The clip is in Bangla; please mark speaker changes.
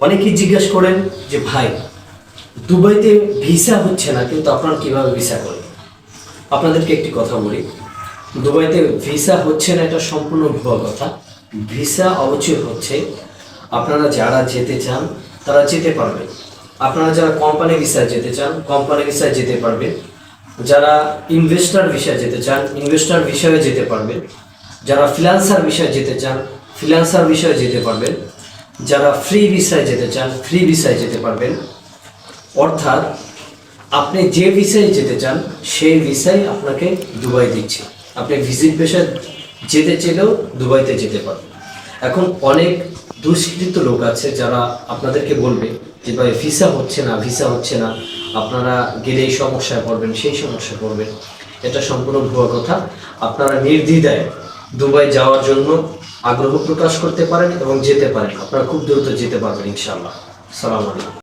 Speaker 1: অনেকেই জিজ্ঞেস করেন যে, ভাই, দুবাইতে ভিসা হচ্ছে না, কিন্তু আপনারা কীভাবে ভিসা করেন? আপনাদেরকে একটি কথা বলি। দুবাইতে ভিসা হচ্ছে না, এটা সম্পূর্ণ ভুয়া কথা। ভিসা অবশ্যই হচ্ছে। আপনারা যারা যেতে চান, তারা যেতে পারবেন আপনারা যারা কোম্পানি ভিসায় যেতে চান, কোম্পানি ভিসায় যেতে পারবেন যারা ইনভেস্টর ভিসায় যেতে চান, ইনভেস্টর বিষয়ে যেতে পারবেন যারা ফ্রিল্যান্সার বিষয়ে যেতে চান, ফ্রিল্যান্সার বিষয়ে যেতে পারবেন যারা ফ্রি ভিসায় যেতে চান ফ্রি ভিসায় যেতে পারবেন। অর্থাৎ, আপনি যে ভিসায় যেতে চান, সেই ভিসায় আপনাকে দুবাই দিচ্ছে। আপনি ভিজিট ভিসায় যেতে চাইলেও দুবাইতে যেতে পারবেন। এখন অনেক দুষ্কৃত লোক আছে যারা আপনাদেরকে বলবে যে, ভাই ভিসা হচ্ছে না ভিসা হচ্ছে না। আপনারা গেলে এই সমস্যায় পড়বেন, সেই সমস্যায় পড়বেন। এটা সম্পূর্ণ ভুয়া কথা। আপনারা নির্দ্বিধায় দুবাই যাওয়ার জন্য আগ্রহ প্রকাশ করতে পারেন এবং যেতে পারেন। আপনারা খুব দ্রুত যেতে পারবেন, ইনশাআল্লাহ। সালাম আলাইকুম।